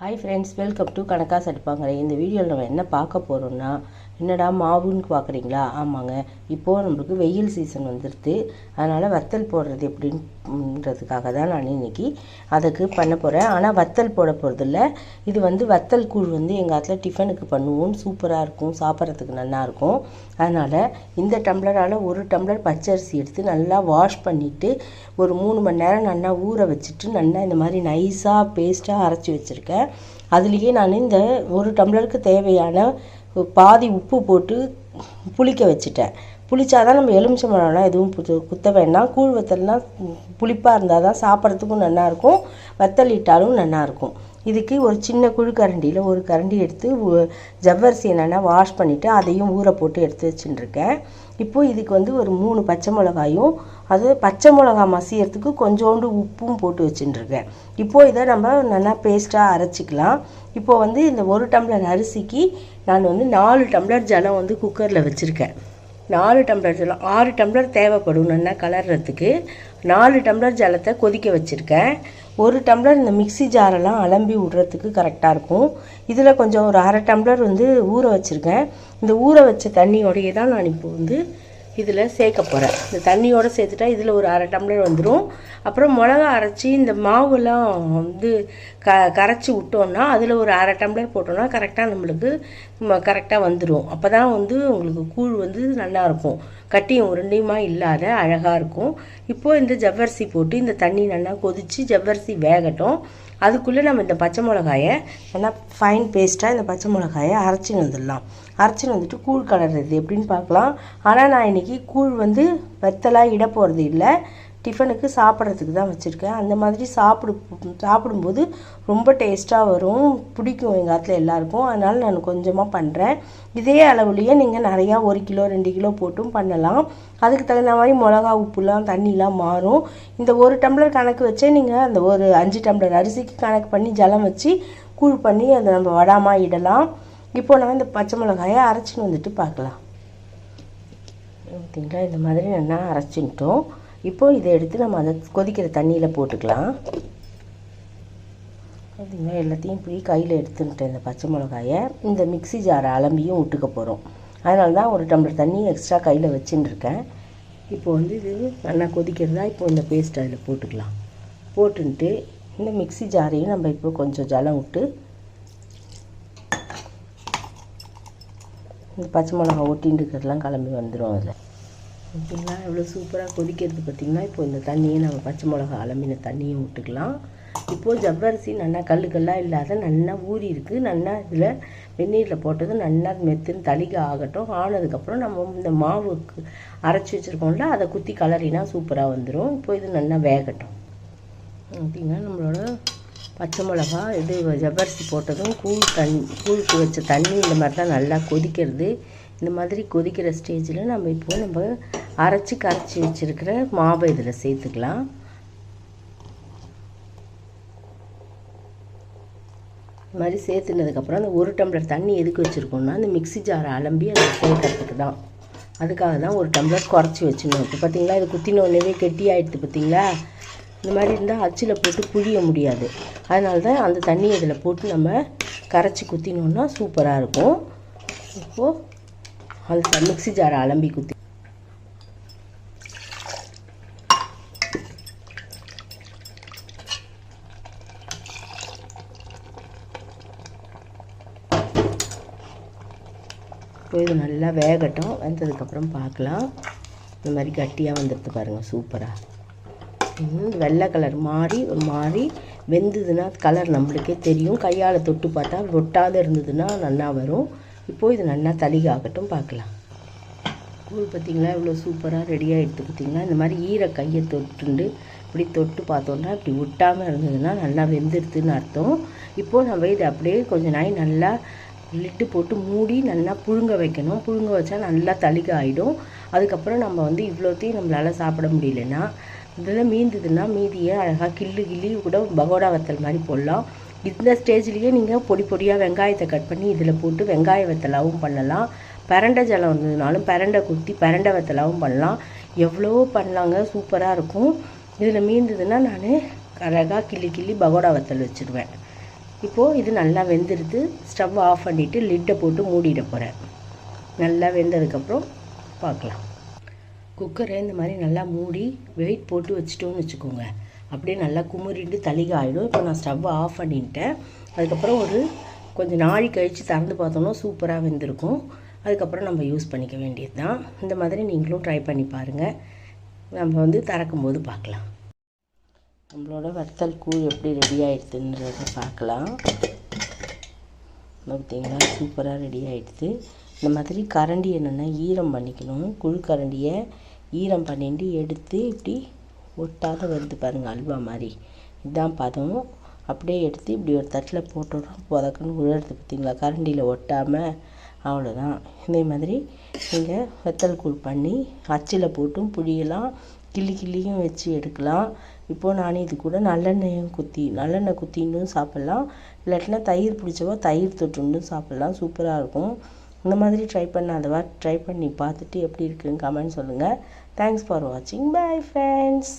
Hi friends welcome to கணக்காக சடிப்பாங்க இந்த வீடியோவில் நம்ம என்ன பார்க்க போகிறோம்னா என்னடா மாவுன்னு பார்க்குறீங்களா? ஆமாங்க. இப்போது நம்மளுக்கு வெயில் சீசன் வந்துடுது அதனால் வத்தல் போடுறது எப்படின்றதுக்காக தான் நான் இன்னைக்கு அதுக்கு பண்ண போகிறேன் ஆனால் வத்தல் போட போகிறதில்ல இது வந்து வத்தல் கூழ் வந்து எங்கள் ஆத்தில் டிஃபனுக்கு பண்ணுவோம். சூப்பராக இருக்கும். சாப்பிட்றதுக்கு நல்லாயிருக்கும் அதனால் இந்த டம்ளரால் ஒரு டம்ளர் பச்சரிசி எடுத்து நல்லா வாஷ் பண்ணிவிட்டு ஒரு மூணு மணி நேரம் நல்லா ஊற வச்சுட்டு நல்லா இந்த மாதிரி நைஸாக பேஸ்ட்டாக அரைச்சி வச்சுருக்கேன். அதுலேயே நான் இந்த ஒரு டம்ளருக்கு தேவையான பாதி உப்பு போட்டு புளிக்க வச்சுட்டேன். புளிச்சாதான் நம்ம எலுமிச்சம்பழம்லாம் எதுவும் புத்து குத்த வேண்டாம். கூழ் வத்தல்லாம் புளிப்பாக இருந்தால் தான் சாப்பிட்றதுக்கும் நல்லாயிருக்கும் வத்தல் இட்டாலும் நல்லாயிருக்கும் இதுக்கு ஒரு சின்ன குழு கரண்டியில் ஒரு கரண்டி எடுத்து ஜவ்வரிசி என்னென்னா வாஷ் பண்ணிவிட்டு அதையும் ஊற போட்டு எடுத்து வச்சுட்டுருக்கேன். இப்போது இதுக்கு வந்து ஒரு மூணு பச்சை மிளகாயும் அது பச்சை மிளகா மசியறதுக்கு கொஞ்சோண்டு உப்பும் போட்டு வச்சுட்டுருக்கேன் இப்போது இதை நம்ம நல்லா பேஸ்ட்டாக அரைச்சிக்கலாம். இப்போது வந்து இந்த ஒரு டம்ளர் அரிசிக்கு நான் வந்து நாலு டம்ளர் ஜலம் வந்து குக்கரில் வச்சுருக்கேன். நாலு டம்ளர் ஜலம் ஆறு டம்ளர் தேவைப்படும் நல்லா கலர்றதுக்கு. நாலு டம்ளர் ஜலத்தை கொதிக்க வச்சுருக்கேன். ஒரு டம்ளர் இந்த மிக்ஸி ஜாரெல்லாம் அலம்பி விடுறதுக்கு கரெக்டாக இருக்கும். இதில் கொஞ்சம் ஒரு அரை டம்ளர் வந்து ஊற வச்சுருக்கேன். இந்த ஊற வச்ச தண்ணியோடையே தான் நான் இப்போ வந்து இதில் சேர்க்க போகிறேன் இந்த தண்ணியோடு சேர்த்துட்டா இதில் ஒரு அரை டம்ளர் வந்துடும் அப்புறம் மிளகா அரைச்சி இந்த மாவுலாம் வந்து க கரைச்சி விட்டோம்னா அதில் ஒரு அரை டம்ளர் போட்டோம்னா கரெக்டாக நம்மளுக்கு கரெக்டாக வந்துடும் அப்போ தான் வந்து உங்களுக்கு கூழ் வந்து நல்லாயிருக்கும் கட்டியும் உருண்டையுமா இல்லாத அழகாக இருக்கும். இப்போது இந்த ஜவ்வரிசி போட்டு இந்த தண்ணி நல்லா கொதித்து ஜவ்வரிசி வேகட்டும். அதுக்குள்ளே நம்ம இந்த பச்சை மிளகாயை நல்லா ஃபைன் பேஸ்ட்டாக இந்த பச்சை மிளகாயை அரைச்சின்னு வந்துடலாம். அரைச்சின்னு வந்துட்டு கூழ் கலர்றது எப்படின்னு பார்க்கலாம். ஆனால் நான் இன்றைக்கி கூழ் வந்து வெத்தலாக இட போகிறது இல்லை. டிஃபனுக்கு சாப்பிட்றதுக்கு தான் வச்சுருக்கேன். அந்த மாதிரி சாப்பிடு சாப்பிடும்போது ரொம்ப டேஸ்ட்டாக வரும். பிடிக்கும் எங்கள் காலத்தில் எல்லாருக்கும். அதனால் நான் கொஞ்சமாக பண்ணுறேன் இதே அளவுலேயே நீங்கள் நிறையா ஒரு கிலோ ரெண்டு கிலோ போட்டும் பண்ணலாம். அதுக்கு தகுந்த மாதிரி மிளகா உப்புலாம் தண்ணிலாம் மாறும். இந்த ஒரு டம்ளர் கணக்கு வச்சே நீங்கள் அந்த ஒரு அஞ்சு டம்ளர் அரிசிக்கு கணக்கு பண்ணி ஜலம் வச்சு கூழ் பண்ணி அதை நம்ம வடாமா இடலாம். இப்போ நான் இந்த பச்சை மிளகாயை அரைச்சின்னு வந்துட்டு பார்க்கலாம். பார்த்தீங்களா இந்த மாதிரி நல்லா அரைச்சின்ட்டோம். இப்போது இதை எடுத்து நம்ம அதை கொதிக்கிற தண்ணியில் போட்டுக்கலாம். பார்த்தீங்களா எல்லாத்தையும் இப்படி கையில் எடுத்துக்கிட்டேன் இந்த பச்சை மிளகாயை இந்த மிக்ஸி ஜாரை அலம்பியும் விட்டுக்க போகிறோம் அதனால தான் ஒரு டம்ளர் தண்ணி எக்ஸ்ட்ரா கையில் வச்சுட்டுருக்கேன் இப்போ வந்து இது நல்லா கொதிக்கிறதா இப்போ இந்த பேஸ்ட் அதில் போட்டுக்கலாம். போட்டுன்ட்டு இந்த மிக்ஸி ஜாரையும் நம்ம இப்போ கொஞ்சம் ஜலம் விட்டு இந்த பச்சை மிளகா ஒட்டின்னு இருக்கிறதுலாம் கிளம்பி வந்துடும் அதில். பார்த்தீங்களா எவ்வளோ சூப்பராக கொதிக்கிறது பார்த்தீங்கன்னா இப்போ இந்த தண்ணியை நம்ம பச்சை மிளகா அலம்பின தண்ணியை விட்டுக்கலாம் இப்போது ஜவ்வரிசி நல்லா கல்லு கல்லாக இல்லாத நல்லா ஊறி இருக்குது நல்லா இதில் வெந்நீரில் போட்டது நல்லா மெத்துன்னு தளிக ஆகட்டும். ஆனதுக்கப்புறம் நம்ம இந்த மாவுக்கு அரைச்சி வச்சுருக்கோம்ல அதை குத்தி கலரினா சூப்பராக வந்துடும் இப்போ இது நல்லா வேகட்டும். பார்த்தீங்கன்னா நம்மளோட பச்சை மிளகா இது ஜவ்வரிசி போட்டதும் கூழ் தண்ணி கூழுக்கு வச்ச தண்ணி இந்த மாதிரி தான் நல்லா கொதிக்கிறது. இந்த மாதிரி கொதிக்கிற ஸ்டேஜில் நம்ம இப்போ நம்ம அரைச்சி கரைச்சி வச்சுருக்கிற மாவை இதில் சேர்த்துக்கலாம். இது மாதிரி சேர்த்துனதுக்கப்புறம் அந்த ஒரு டம்ளர் தண்ணி எதுக்கு வச்சுருக்கோம்னா அந்த மிக்ஸி ஜாரை அலம்பி அதை சேர்க்கறதுக்கு தான். அதுக்காக தான் ஒரு டம்ளர் குறைச்சி வச்சுக்கணும் இப்போ பார்த்தீங்களா இது குத்தின உடனே கெட்டி ஆகிடுது பார்த்தீங்களா இந்த மாதிரி இருந்தால் அச்சில் போட்டு புழிய முடியாது. அதனால தான் அந்த தண்ணியை இதில் போட்டு நம்ம கரைச்சி குத்தினோன்னா சூப்பராக இருக்கும். இப்போது அந்த மிக்சி ஜாரை அலம்பி குத்தி இப்போ இது நல்லா வேகட்டும். வெந்ததுக்கப்புறம் பார்க்கலாம். இந்த மாதிரி கட்டியாக வந்துடுது பாருங்கள் சூப்பராக இன்னும் வெள்ளை கலர் மாறி ஒரு மாறி வெந்ததுன்னா கலர் நம்மளுக்கே தெரியும். கையால் தொட்டு பார்த்தா ஒட்டாத இருந்ததுன்னா நல்லா வரும். இப்போது இது நல்லா தளிகாகட்டும் பார்க்கலாம். கூழ் பார்த்தீங்களா? இவ்வளோ சூப்பராக ரெடியாக எடுத்து பார்த்திங்களா இந்த மாதிரி ஈர கையை தொட்டுண்டு இப்படி தொட்டு பார்த்தோன்னா இப்படி ஒட்டாமல் இருந்ததுன்னா நல்லா வெந்துடுதுன்னு அர்த்தம். இப்போது நம்ம இது அப்படியே கொஞ்ச நாய் நல்லா லிட்டு போட்டு மூடி நல்லா புழுங்க வைக்கணும். புழுங்க வச்சா நல்லா தளிக ஆகிடும் அதுக்கப்புறம் நம்ம வந்து இவ்வளோத்தையும் நம்மளால் சாப்பிட முடியலன்னா இதில் மீந்ததுன்னா மீதியை அழகாக கிள்ளு கிள்ளி கூட பகோடா வத்தல் மாதிரி போடலாம். இந்த ஸ்டேஜ்லேயே நீங்கள் பொடி பொடியாக வெங்காயத்தை கட் பண்ணி இதில் போட்டு வெங்காய வத்தலாகவும் பண்ணலாம். பரண்டை ஜலம் இருந்ததுனாலும் பரண்டை குத்தி பிரண்டை வத்தலாகவும் பண்ணலாம். எவ்வளோ பண்ணலாங்க சூப்பராக இருக்கும். இதில் மீந்ததுன்னா நான் அழகாக கிள்ளி கிள்ளி பகோடா வத்தல் வச்சுருவேன். இப்போது இது நல்லா வெந்துடுது. ஸ்டவ் ஆஃப் பண்ணிவிட்டு லிட்டை போட்டு மூடிட போகிறேன் நல்லா வெந்ததுக்கப்புறம் பார்க்கலாம். குக்கரை இந்த மாதிரி நல்லா மூடி வெயிட் போட்டு வச்சிட்டோன்னு வச்சுக்கோங்க. அப்படியே நல்லா குமுறிட்டு தளிக ஆகிடும் இப்போ நான் ஸ்டவ்வை ஆஃப் பண்ணிட்டேன். அதுக்கப்புறம் ஒரு கொஞ்சம் நாழி கழித்து திறந்து பார்த்தோம்னா சூப்பராக வெந்திருக்கும். அதுக்கப்புறம் நம்ம யூஸ் பண்ணிக்க வேண்டியது தான் இந்த மாதிரி நீங்களும் ட்ரை பண்ணி பாருங்கள் நம்ம வந்து திறக்கும்போது பார்க்கலாம். நம்மளோட வத்தல் கூழ் எப்படி ரெடி ஆகிடுதுன்றத பார்க்கலாம். பார்த்தீங்களா சூப்பராக ரெடி ஆகிடுது இந்த மாதிரி கரண்டி என்னென்னா ஈரம் பண்ணிக்கணும். குழு கரண்டியை ஈரம் பண்ணிட்டு எடுத்து இப்படி ஒட்டாத வருது பாருங்கள் அல்வா மாதிரி. இதுதான் பதம். அப்படியே எடுத்து இப்படி ஒரு தட்டில் போட்டுடுறோம். புதக்குன்னு உழறது பார்த்தீங்களா கரண்டியில் ஒட்டாமல் அவ்வளோதான் இதே மாதிரி நீங்கள் வெத்தல் கூழ் பண்ணி அச்சில் போட்டும் புளியெல்லாம் கிள்ளி கிள்ளியும் வச்சு எடுக்கலாம். இப்போது நான் இது கூட நல்லெண்ணெயும் குத்தி நல்லெண்ணெய் குத்தின்னும் சாப்பிட்லாம். இல்லாட்டினா தயிர் பிடிச்சவா தயிர் தொட்டுண்டும் சாப்பிட்லாம். சூப்பராக இருக்கும். இந்த மாதிரி ட்ரை பண்ணாதவா ட்ரை பண்ணி பார்த்துட்டு எப்படி இருக்குன்னு கமெண்ட் சொல்லுங்கள் தேங்க்ஸ் ஃபார் வாட்சிங் பை ஃப்ரெண்ட்ஸ்